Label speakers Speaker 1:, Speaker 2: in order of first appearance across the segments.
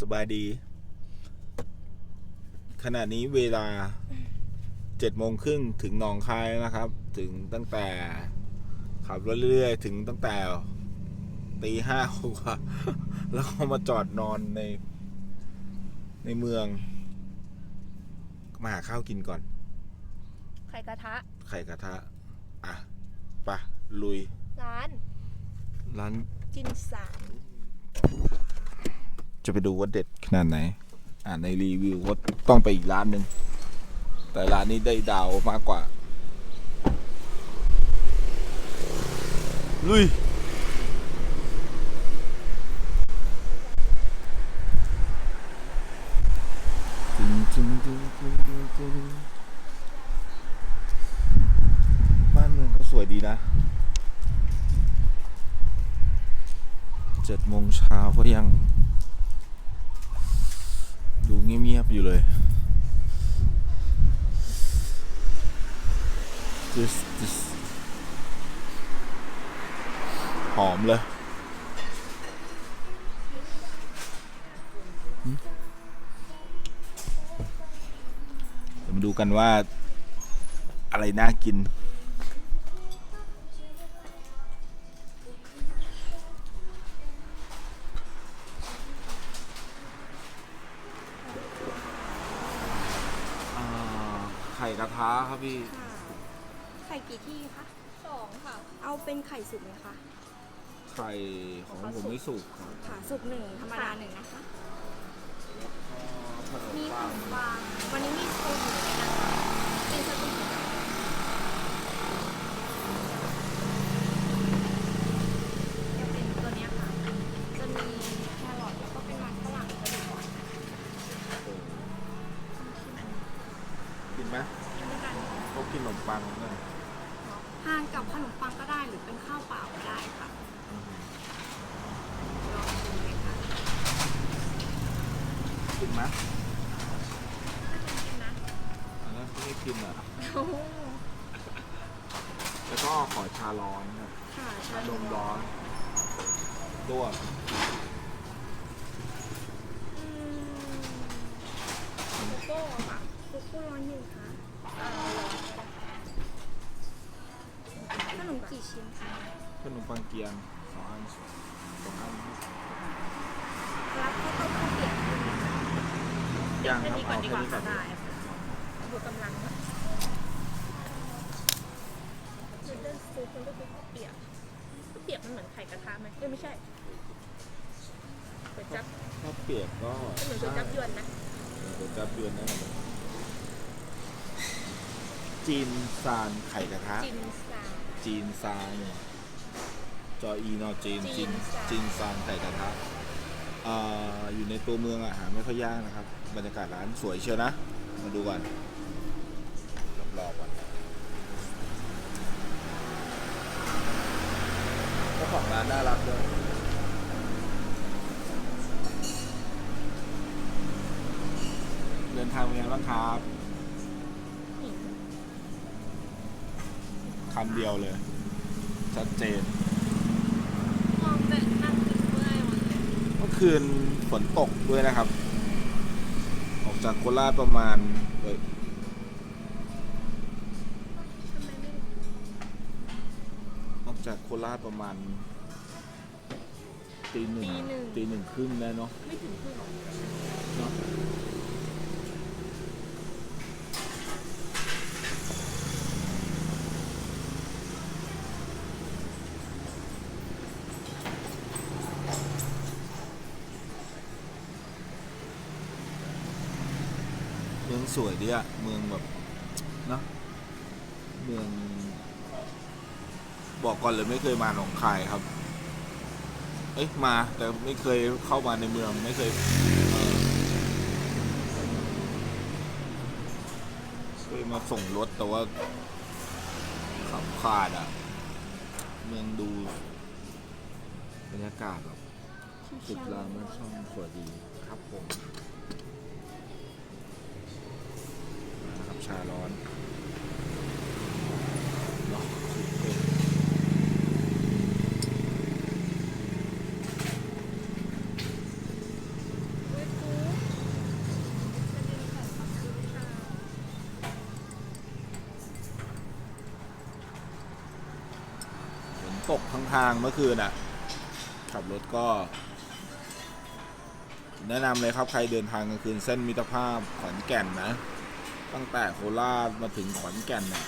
Speaker 1: สบายดี ขณะนี้เวลาเจ็ดโมงครึ่งถึงหนองคายแล้วนะครับ ถึงตั้งแต่ ขับรถเรื่อยๆ ถึงตั้งแต่ตีห้ากว่าแล้วก็มาจอดนอนใน ในเมือง มาหาข้าวกินก่อน
Speaker 2: ไข่กระทะ
Speaker 1: ไข่กระทะ อะไปะลุย
Speaker 2: ร้าน
Speaker 1: ร้าน
Speaker 2: จินสาน
Speaker 1: จะไปดูว่าเด็ดขนาดไหน อ่าในรีวิวว่าต้องไปอีกร้านหนึ่ง แต่ร้านนี้ได้ดาวมากกว่า ลุยจึงจึงจึงจึงจึงบ้านเมืองเขาสวยดีนะเจ็ดโมงเช้าก็ยัง ดูเงียบๆอยู่เลย this this หอมเลยเดี๋ยวมาดูกันว่าอะไรน่ากิน ครับพี่
Speaker 3: ค่ะ ไข่กี่ที่คะ
Speaker 2: สองค่ะ
Speaker 3: เอาเป็นไข่สุกไหมคะ
Speaker 1: ไข่ของผมไม่สุกครับ
Speaker 3: ค่ะ สุกหนึ่งธรรมดาหนึ่งนะคะ
Speaker 1: ขนม
Speaker 3: มีข
Speaker 1: ปั
Speaker 3: น
Speaker 1: ง
Speaker 3: มปังวันนี้มีโชว์หมูด้วยนะคะ ปังนะทานกับขนมปังก็ได้หรือเป็นข้าวเปล่าก็ได้ค่ะลองดูเลยค่ะ
Speaker 1: กินไหม
Speaker 3: กินนะ
Speaker 1: อันนั้นไม่กินอะ
Speaker 3: โอ้โห
Speaker 1: แล้วก็ขอชาร้อนครับ
Speaker 3: ค่ะ
Speaker 1: ชาดมร้อนด้วย
Speaker 3: อืม
Speaker 2: โกโก้ค่ะ
Speaker 3: โกโก้ร้อนอยู่ค่ะ
Speaker 2: อ่า
Speaker 3: ขนมกี่ชิ้นคะ
Speaker 1: ขนมปัง เกียงสองอันสองอันครับ
Speaker 3: รับข้าวต้มข้าวเปียกด้วยนะคะ
Speaker 1: ย่าง
Speaker 2: แค่
Speaker 1: ครับ
Speaker 2: นี้ก่อ
Speaker 1: เอา
Speaker 2: นดี
Speaker 1: แค่
Speaker 2: กว่า
Speaker 1: นี้ก่อน
Speaker 2: ค่ะได้ค่ะดูกำลังค่ะนูเดิลซุปมันก็คือข้าวเปียกข้าวเปียกมันเหมือนไข่กระทะไหมเอ้ยไม่ใช่ก๋วยจั๊บ
Speaker 1: ข้าวเปียกก็
Speaker 2: มันเหมือนก๋วยจั๊บยวนนะ
Speaker 1: ก๋วยจับยวนนั่นแหละจีนซานไข่กระทะ
Speaker 2: จินซาน
Speaker 1: จีนซาน จออีนอจีน
Speaker 2: จี
Speaker 1: จีน
Speaker 2: นซาน
Speaker 1: จีนซานไข่กระทะอ่าอยู่ในตัวเมืองอาหารไม่ค่อยยากนะครับ บรรยากาศร้านสวยเชียวนะ มาดูก่อนรอบๆก่อนเจ้าของร้านน่ารักด้วยเดินทางเป็นไงบ้างครับ
Speaker 2: หิน
Speaker 1: คำเดียวเลย ชัดเจน
Speaker 2: มองแต่นั่งกินเมื่อยหมดเลย
Speaker 1: เมื่อ คืนฝนตกด้วยนะครับ ออกจากโคราชประมาณเอ้ย
Speaker 2: ทำไมไม่
Speaker 1: ออกจากโคราชประมาณตีหนึ่งตีหนึ่งครึ่งแล้วเนาะ
Speaker 2: ไม่ถึงครึ่งหรอ
Speaker 1: เนาะเมือง สวยดีอะเมืองแบบเนาะเมือง บอกก่อนเลยไม่เคยมาหนองคายครับ เอ้ยมา แต่ไม่เคยเข้ามาในเมืองไม่เคยเคยมาส่งรถแต่ว่าขับขาดอะเมืองดูบรรยากาศแบบสุดลามันช่องสวยดีครับผม ชาร้อนตกทางทางเมื่อคืนอะ ขับรถก็ แนะนำเลยครับใครเดินทางกลางคืนเส้นมิตรภาพขอนแก่นนะ ตั้งแต่โคราชมาถึงขอนแก่นเนี่ย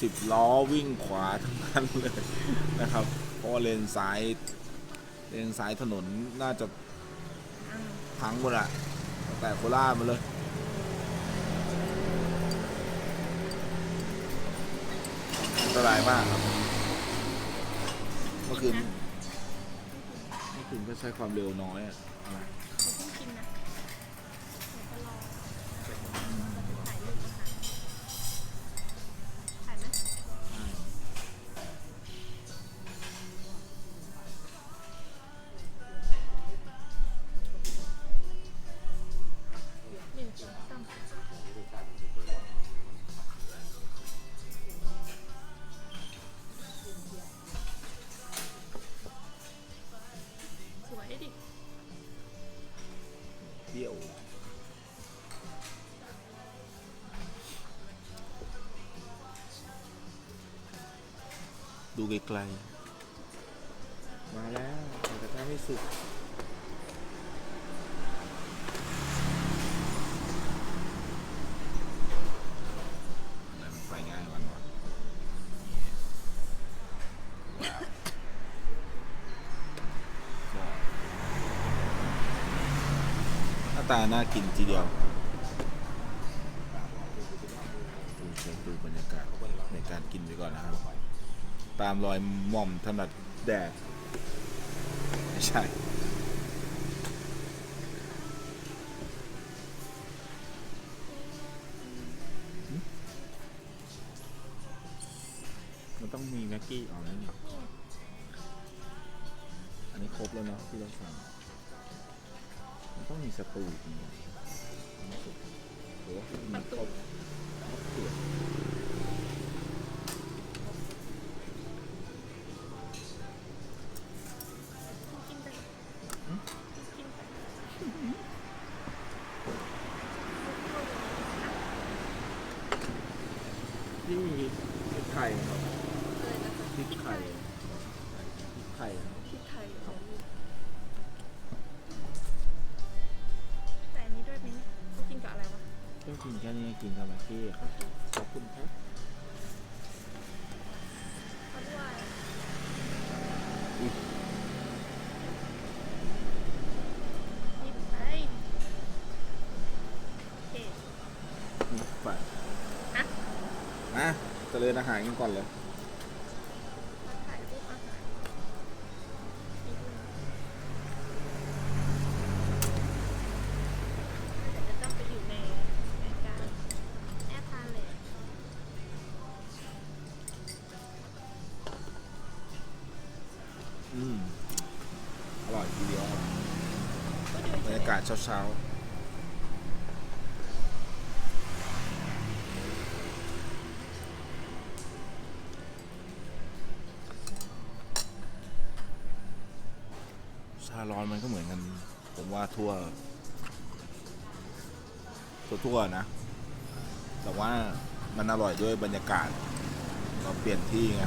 Speaker 1: สิบล้อวิ่งขวาทั้งนั้นเลยนะครับเพราะเลนซ้ายเลนซ้ายถนนน่าจะพังหมดอะตั้งแต่โคราชมาเลยอันตรายมากครับเมื่อคืนเมื่อคืนก็ใช้ความเร็วน้อยอะ ไม่
Speaker 2: สุ
Speaker 1: กอะไรมันไปง่ายกวันวะก็หน้าตาน่ากินทีเดียวดูเช็คดูบรรยากาศในการกินไปก่อนนะครับ ตามรอยหม่อมถนัดแดดไม่ ใช่มันต้องมีแม็กกี้ออกแล้วนี่อันนี้ครบแล้วเนาะที่เราสั่งมันต้องมีสตูอีก ครับข
Speaker 2: อ
Speaker 1: บคุณครับ
Speaker 2: เขาด้วย
Speaker 1: อุ๊ย
Speaker 2: หยิบไปโอเค
Speaker 1: นี่ไป
Speaker 2: ฮะ
Speaker 1: นะเจริญอาหารกันก่อนเลย
Speaker 2: เช้า
Speaker 1: ๆชาร้อนมันก็เหมือนกัน ผมว่าทั่ว ทั่วๆนะ แต่ว่ามันอร่อยด้วยบรรยากาศ เราเปลี่ยนที่ไง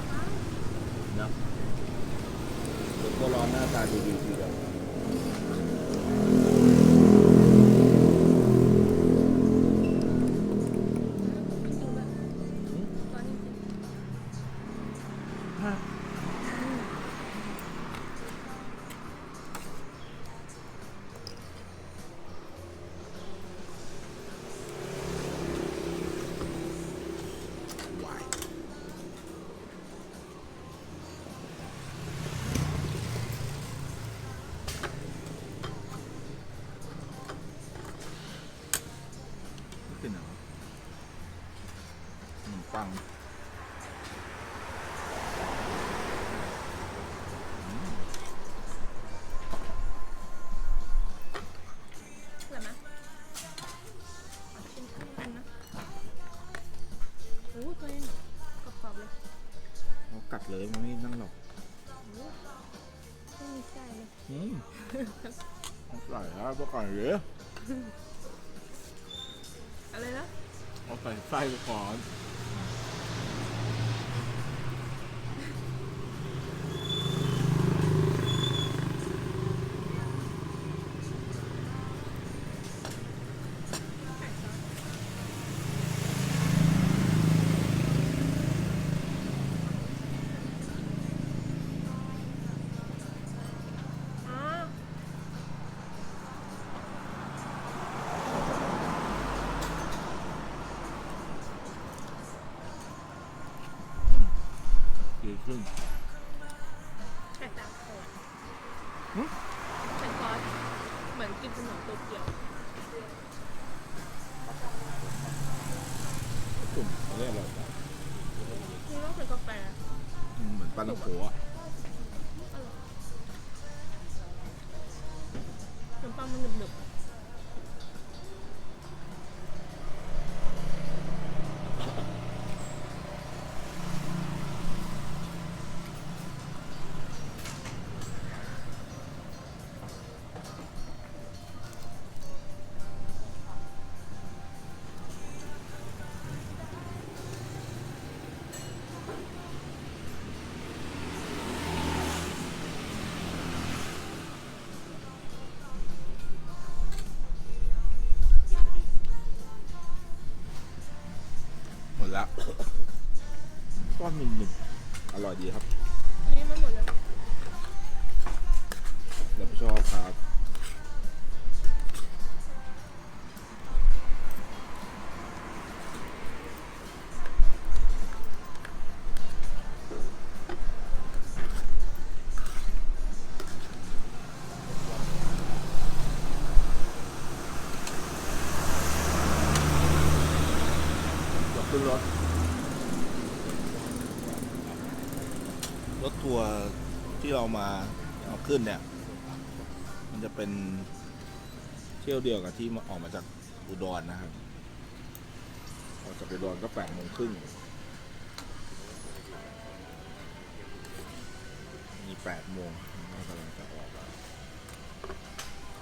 Speaker 1: นะทั่วร้อนหน้าตาดูดีทีเดียว
Speaker 2: กั
Speaker 1: ดเลยมันไม่นั่นหรอก
Speaker 2: ไม่มีไส้เลย
Speaker 1: อืมเอาใส่แล้วไปก่อนหรือ
Speaker 2: อะไรนะ
Speaker 1: เอาใส่ไส้ไปก่อน ครึ่ง
Speaker 2: แตกต่างกัน
Speaker 1: หึ
Speaker 2: เป็นคอร์สเหมือนกินขนมโตเกียว
Speaker 1: กลุ่มเขาเรียกอะไรวะ
Speaker 2: นี่ต้องเป็นกาแฟ
Speaker 1: อื ม แล้วก้อนหนึ่งๆอร่อยดีครับ รถ รถทัวร์ที่เรามาเอาขึ้นเนี่ย มันจะเป็นเที่ยวเดียวกับที่มาออกมาจากอุดรนะครับ ออกจากอุดรก็แปดโมงครึ่งมีแปดโมงเรากำลังจะออกแล้ว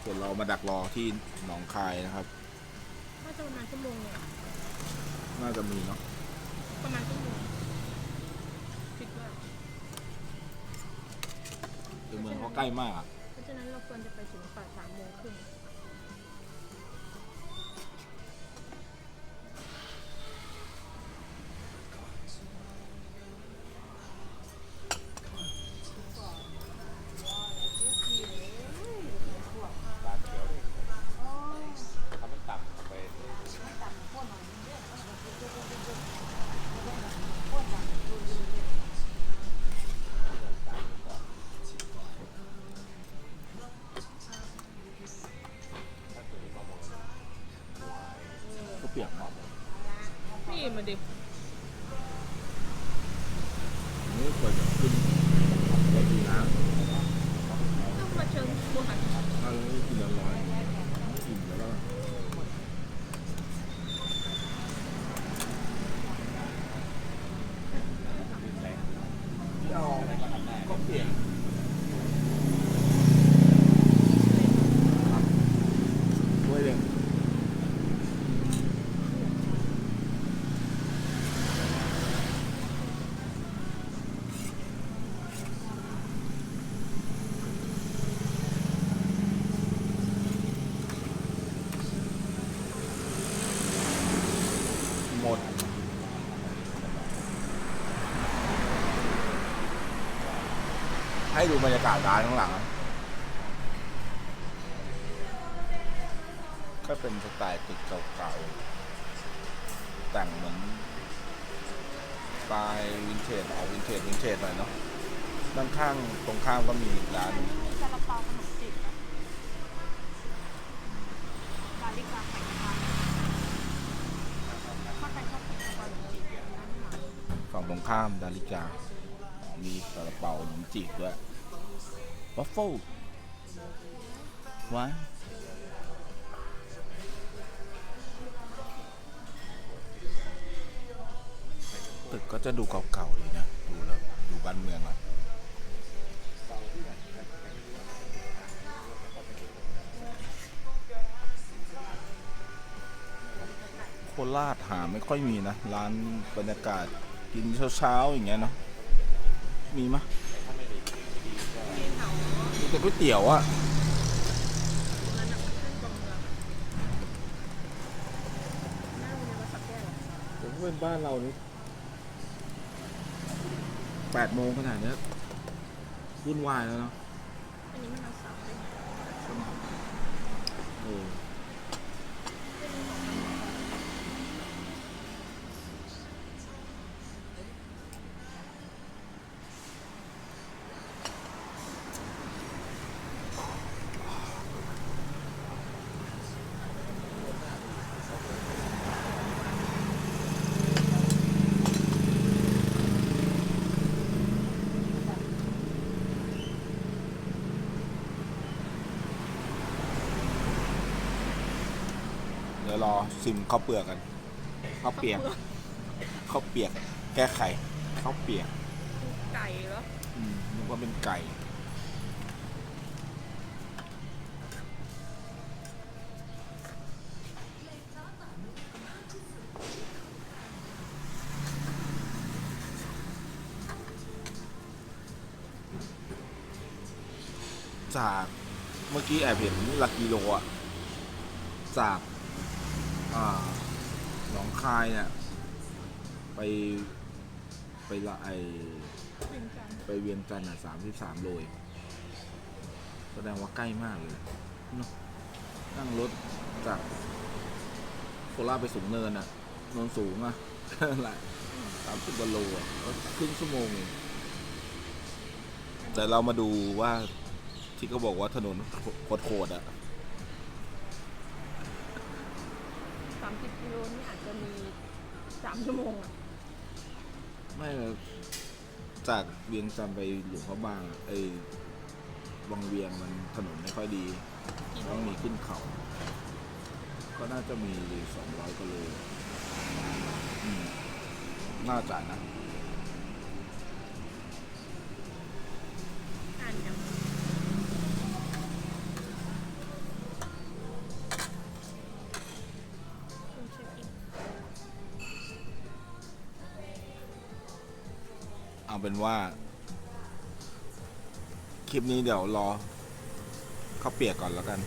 Speaker 1: ส่วนเรามาดักรอที่หนองคายนะครับ
Speaker 2: น่าจะประมาณชั่วโมงเนี่ย
Speaker 1: น่าจะมีเนาะ
Speaker 2: ประมาณชั่วโมงคิดว่า
Speaker 1: คือเมืองเขาใกล้มากอะ
Speaker 2: เพราะฉะนั้นเราควรจะไปถึงป่ายสามโมงครึ่ง
Speaker 1: ให้ดูบรรยากาศร้านข้างหลัง ก็เป็นสไตล์ตึกเก่าๆ แต่งเหมือนสไตล์วินเทจออกวินเทจวินเทจหน่อยเนาะด้านข้างตรงข้ามก็มีร้าน
Speaker 3: มีซาลาเปาขนมจีบอะบาลิกาไข่กระทะถ้าใครชอบกินขนมจีบร้านหลัง
Speaker 1: ฝั่งตรงข้ามดาริกา มีซาลาเปาขนมจีบด้วย วัฟเฟิลว้ายตึกก็จะดูเก่าๆดีนะ ดูแล้วดูบ้านเมืองอะโคราชหาไม่ค่อยมีนะ ร้านบรรยากาศกินเช้าๆอย่างเงี้ยเนาะมีมะ
Speaker 2: มีแถว
Speaker 1: มี แต่ก๋วยเตี๋ยวอะ
Speaker 2: ร้านน้ำข้างกองเมืองหน้าโรงเรียนวัดสักแก้ว
Speaker 1: ผมเป็นบ้านเรานี่แปดโมงขนาดเนี้ยวุ่นวายแล้วเนาะ
Speaker 2: อันนี้มันเอาเสาได้ไง
Speaker 1: เออ ยว รอซิมข้าวเปลือกกันข้าวเปียกข้าวเปียก แก้ไขข้าวเปียก
Speaker 2: ไก่เหรอ
Speaker 1: อืมนึกว่าเป็นไก่จากเมื่อกี้แอบเห็นหลักกิโลอะจากอ่าหนองายเนี่ยไปไปละไอไปเวียงจันทร์อะสามสิบสามโลยแสดงว่าใกล้มากเลยนาะนั่งรถจากโคราไปสูงเนินอะนนสูงอะหลายสามสิบกโลอะครึ่งชั่วโมง แต่เรามาดูว่าที่เขาบอกว่าถนนโคตรโค
Speaker 2: ตรอะ 30กิโลนี่อาจจะมี3ชั่วโมง
Speaker 1: ไม่หรอกจากเวียงจันไปหลวงพระบางไอ้วังเวียงมันถนนไม่ค่อยดีต้องมีขึ้นเขา ก็น่าจะมีสองร้อยก็เลย อืม น่าจะนะ
Speaker 2: เอา
Speaker 1: เป็นว่า คลิปนี้เดี๋ยวรอข้าวเปียกก่อนแล้วกัน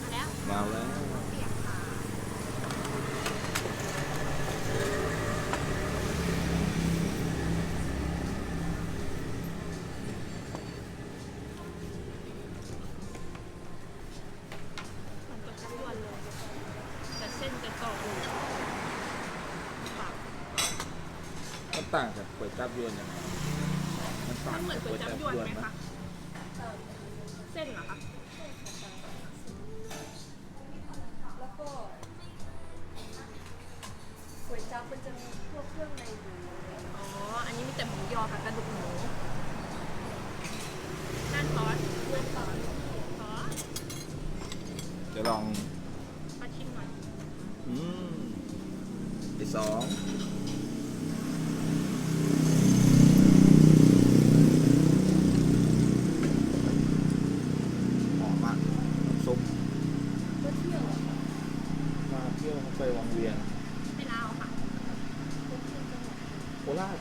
Speaker 3: มาแล้ว
Speaker 1: มาแล้ว
Speaker 3: เปียกค่ะ
Speaker 2: มันก็ทั้งวันเลย แต่เส้นจะกรอบอยู่ปาก
Speaker 1: มันต่างจากก๋วยจับยวนยังไงมันต่าง
Speaker 2: มันเหมือนก๋วยจั๊บยวนไหม
Speaker 1: ไหม
Speaker 2: คะ เส้นเหรอคะ
Speaker 3: แล้วก็ก๋วยจั๊บมันจะมีพวกเครื่องในหมู
Speaker 2: อ๋อ อันนี้มีแต่หมูยอค่ะกระดูกหมูด้านซอส
Speaker 3: เพื่อนสอน
Speaker 2: ซอส
Speaker 1: จะลอง
Speaker 2: มาชิมหน่อย
Speaker 1: อืมไอสองหอมมากน้ำซุป
Speaker 3: ก็เที่ยวอะค่ะ
Speaker 1: มาเที่ยวไปวังเวียง
Speaker 2: ไปลาวค่ะ
Speaker 3: ก็เที่ยวจังหวัด
Speaker 1: โคราช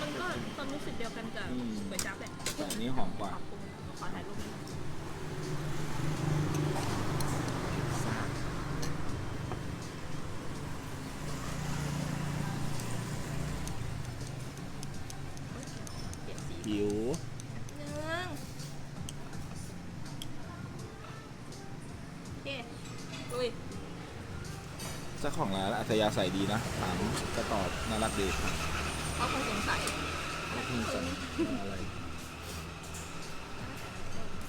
Speaker 2: มันก็ความรู้สึกเดียวกันกับก๋วยจั๊บแหละ
Speaker 1: แต่อันนี้หอมกว่า
Speaker 2: ขอบคุณขอถ่ายรูปหน่อย เปลี่ยนสี
Speaker 1: หิว
Speaker 2: หนึ่งโอเคอุ้ย
Speaker 1: เจ้าของร้านอัธยาศัยดีนะ ถามก็ตอบน่ารักดี
Speaker 2: เขาคงสงสัย
Speaker 1: ไม่ทิ้งสั่งอะไร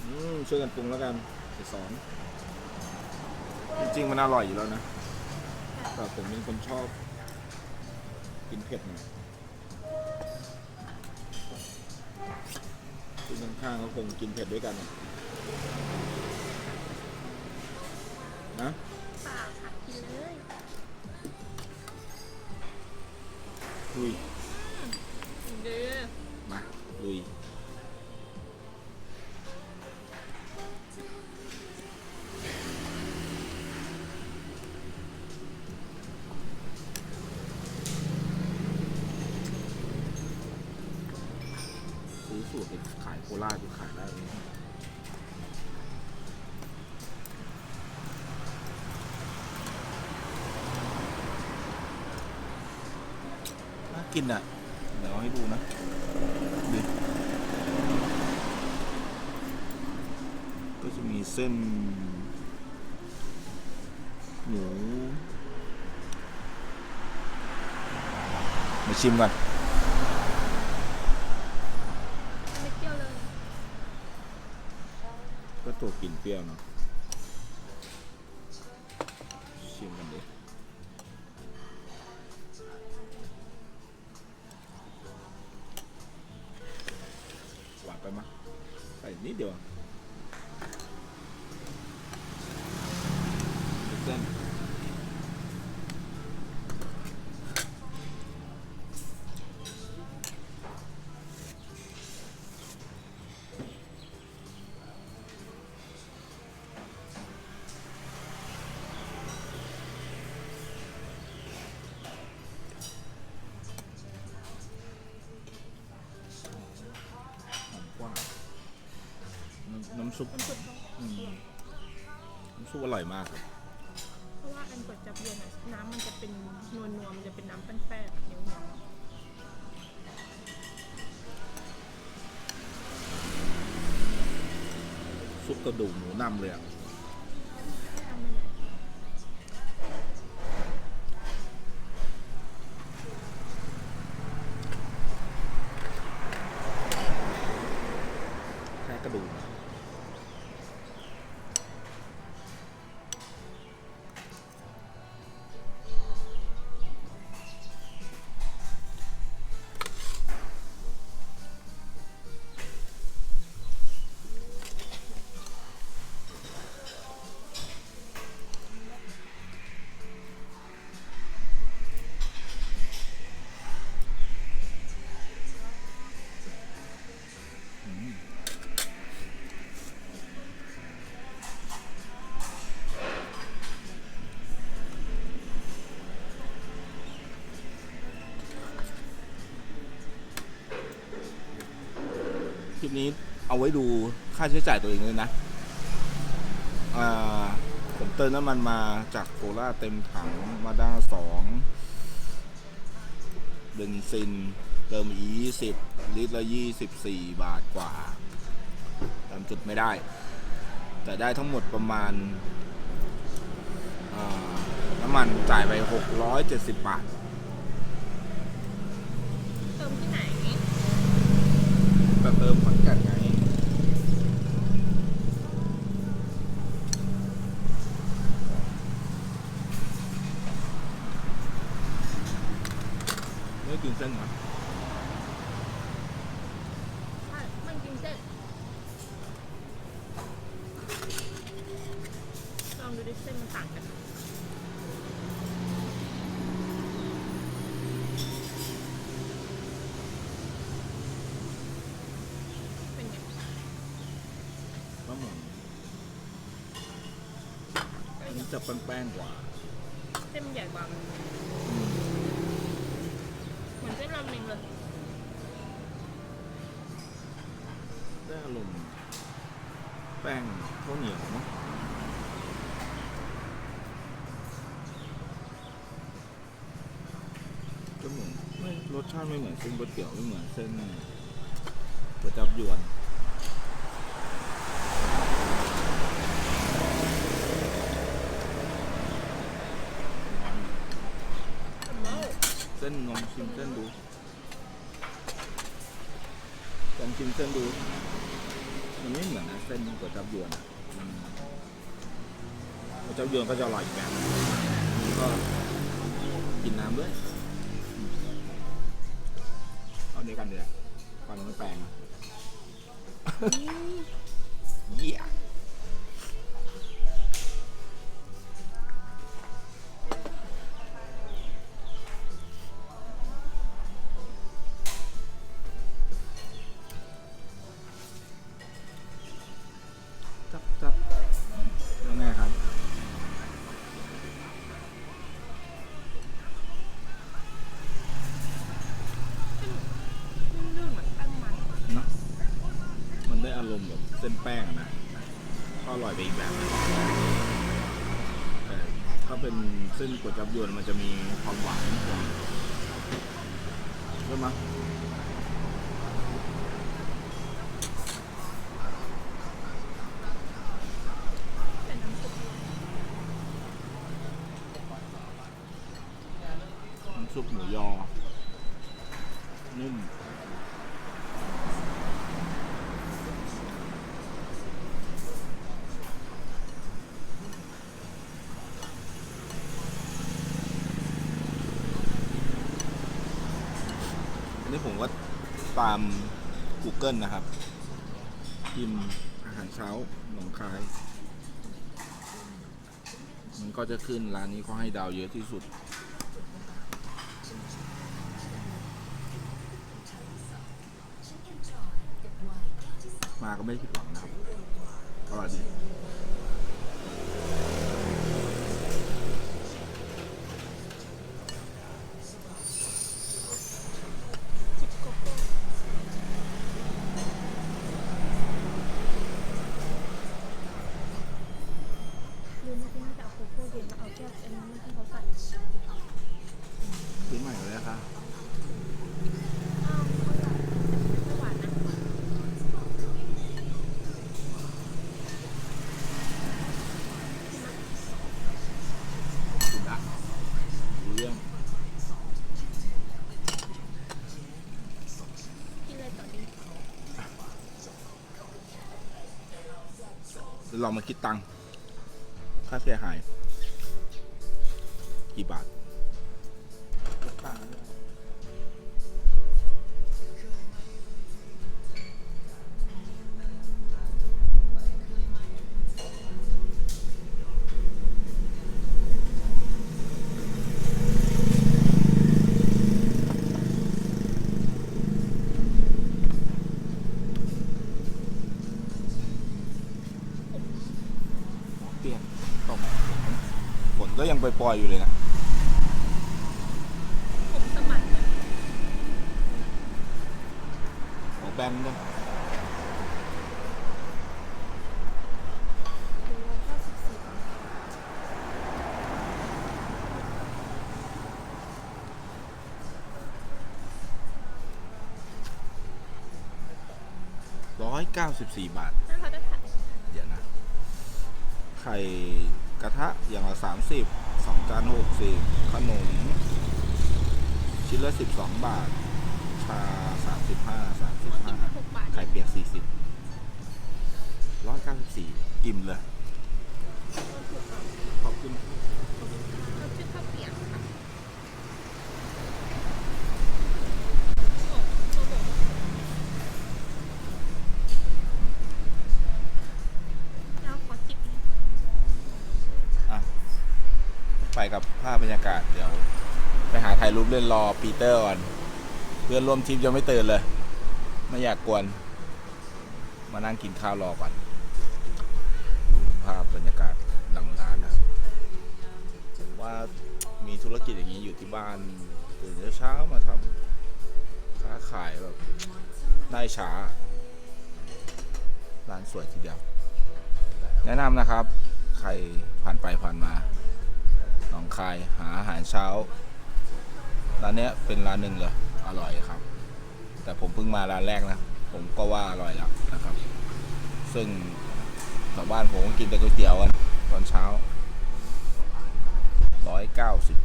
Speaker 1: อืมช่วยกันปรุงแล้วกันไปสอน จริงๆมันอร่อยอยู่แล้วนะ แต่ผมเป็นคนชอบ กินเผ็ดหน่อยคุณข้างๆก็คงกินเผ็ดด้วยกัน
Speaker 2: ลุ
Speaker 1: น่ากินอะ เดี๋ยวเอาให้ดูนะดิก็จะมีเส้น หมูมาชิมกัน
Speaker 2: ไม่เปรี้ยวเลย
Speaker 1: ก็ตัวกลิ่นเปรี้ยวเนาะำซุป
Speaker 2: น้ำซุปเขา
Speaker 1: อืมน้ำซุปอร่อยมากครับ
Speaker 2: เพราะว่าอันก๋วยจับยวนอะน้ำมันจะเป็นนวลๆมันจะเป็นน้ำแป้งๆเหนียว
Speaker 1: ซุปกระดูกหมูนำเลยอะ ปนี้เอาไว้ดูค่าใช้จ่ายตัวเองเลยนะอ่าผมเติมน้ำมันมาจากโคราชเต็มถังมาด้าสองเบนซิน เติมอีสิบลิตรละยี่สิบสี่บาทกว่าจำจุดไม่ได้ แต่ได้ทั้งหมดประมาณอ่าน้ำมันจ่ายไปหกร้อยเจ็ดสิบบาท
Speaker 2: เติมที่ไหน
Speaker 1: แต่เติมขอนแก่นไง ไม่กินเส้นครับ
Speaker 2: ใช่มันกินเส้นลองดูดิเส้นมันต่างกัน เป็นไง
Speaker 1: มะม่วงอันนี้จะแป้ งๆกว่า
Speaker 2: เส้นมันใหญ่กว่า
Speaker 1: อืม
Speaker 2: เหมือนเส้นราเมงเลย
Speaker 1: ได้อารมณ์แป้งข้าวเหนียวเนาะก็เหมือนไม่รสชาติไม่เหมือนเส้นก๋วยเตี๋ยวไม่เหมือนเส้นก๋วยจับยวน เส้นลองชิมเส้นดูลองชิมเส้นดู มันไม่เหมือนนะเส้นก๋วยจับยวนอะก๋วยจับยวนก็จะอร่อยแบบนึงมันก็กินน้ำด้วยอืมเอาเดียวกันเลยฟันไม่แปลง กดจับยวนมันจะมีความหวานกว่าใช่ไหมย
Speaker 2: เป็นน้ำซุป
Speaker 1: น้ำซุปหมูยอ นุ่ม อั นนี้ผมก็ตาม Google นะครับ พิมพ์อาหารเช้าหนองคาย มันก็จะขึ้นร้านนี้เขาให้ดาวเยอะที่สุด มาก็ไม่ผิดหวังนะครับอร่อยดี
Speaker 2: จิบโกโก้ลืมไม่ได้จะเอาโกโก้เย็นมาเอาแก้วอันนั้นที่เขาใส่
Speaker 1: ซื้อใหม่เลยนะคะ
Speaker 2: อ้าวไม่หวานนะ
Speaker 1: คุณอะรู้เรื่อง
Speaker 2: กินอะไรต่อดี
Speaker 1: เรามาคิดตังค์ค่าเสียหาย กี่บาท ปล่อยๆอยู่เลยนะ
Speaker 2: ผมสมันนะ
Speaker 1: หัวแบนด้วย
Speaker 2: ดูร้อยเก้าสิบสี่บาท
Speaker 1: ร้อยเก้าสิบสี่บาท
Speaker 2: นั่นเขาจะถ่าย
Speaker 1: เดี๋ยวนะ ไข่กระทะอย่างละสามสิบสอง จานหกสิบขนม ชิ้นละสิบสองบาท ชาสามสิบห้าสามสิบห้าไข่เปียกสี่สิบร้อยเก้าสิบสี่อิ่มเลย ขอบคุณ
Speaker 2: เราชื่อข้าวเปียกค่ะโอ้โหแล้วขอจิบหน่อย
Speaker 1: อะ ไปกับภาพบรรยากาศ เดี๋ยว ไปหา ถ่ายรูปเล่นรอปีเตอร์ก่อน เพื่อนร่วมทริปยังไม่ตื่นเลย ไม่อยากกวน มานั่งกินข้าวรอก่อนดูภาพบรรยากาศหลังร้านนะผมว่ามีธุรกิจอย่างนี้อยู่ที่บ้านตื่นเช้ามาทำค้าขายแบบได้ช้า ร้านสวยทีเดียว แนะนำนะครับ ใครผ่านไปผ่านมาหนองคายหาอาหารเช้า ร้านเนี้ยเป็นร้านหนึ่งเลยอร่อยครับ แต่ผมเพิ่งมาร้านแรกนะ ผมก็ว่าอร่อยแล้วนะครับ ซึ่งชาวบ้านผมก็กินแต่ก๋วยเตี๋ยวกันตอนเช้า194บ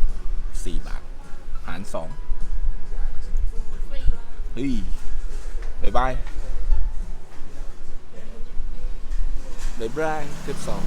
Speaker 1: สี่บาท หารสองเฮ้ยบายบายบายบายสิบสอง